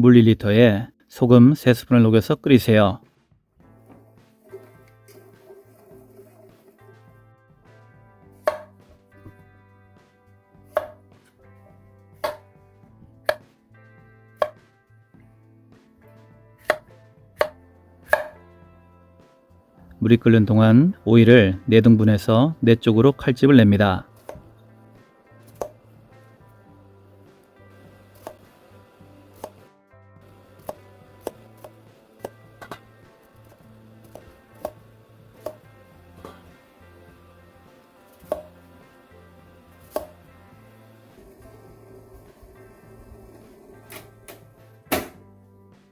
물 1리터에 소금 3스푼을 녹여서 끓이세요. 물이 끓는 동안 오이를 4등분해서 4쪽으로 칼집을 냅니다.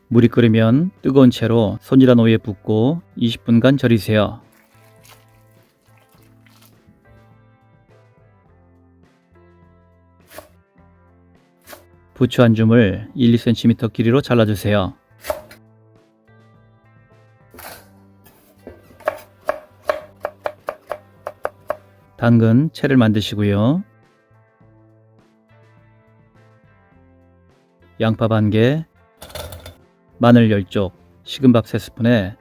물이 끓으면 뜨거운 채로 손질한 오이에 붓고 20분간 절이세요. 부추 한 줌을 1, 2cm 길이로 잘라주세요. 당근 채를 만드시고요. 양파 반 개, 마늘 10쪽, 식은밥 3스푼에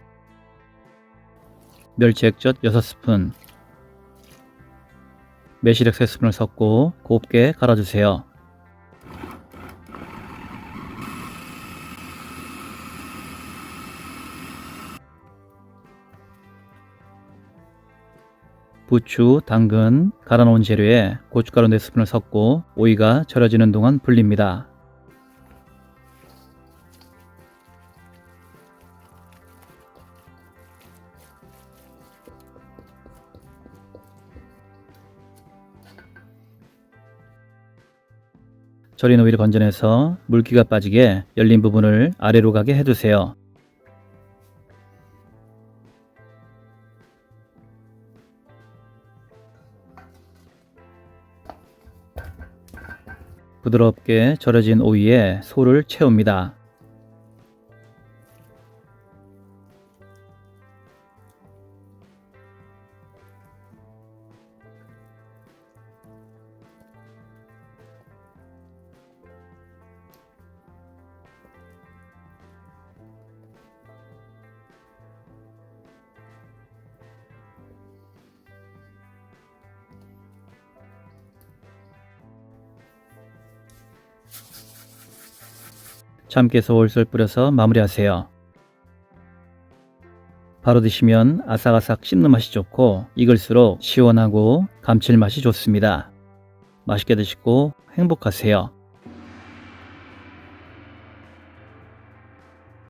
멸치 액젓 6스푼, 매실액 3스푼을 섞고 곱게 갈아주세요. 부추, 당근, 갈아놓은 재료에 고춧가루 4스푼을 섞고 오이가 절여지는 동안 불립니다. 절인 오이를 건져내서 물기가 빠지게 열린 부분을 아래로 가게 해두세요. 부드럽게 절여진 오이에 소를 채웁니다. 참깨 솔솔 뿌려서 마무리하세요. 바로 드시면 아삭아삭 씹는 맛이 좋고 익을수록 시원하고 감칠맛이 좋습니다. 맛있게 드시고 행복하세요.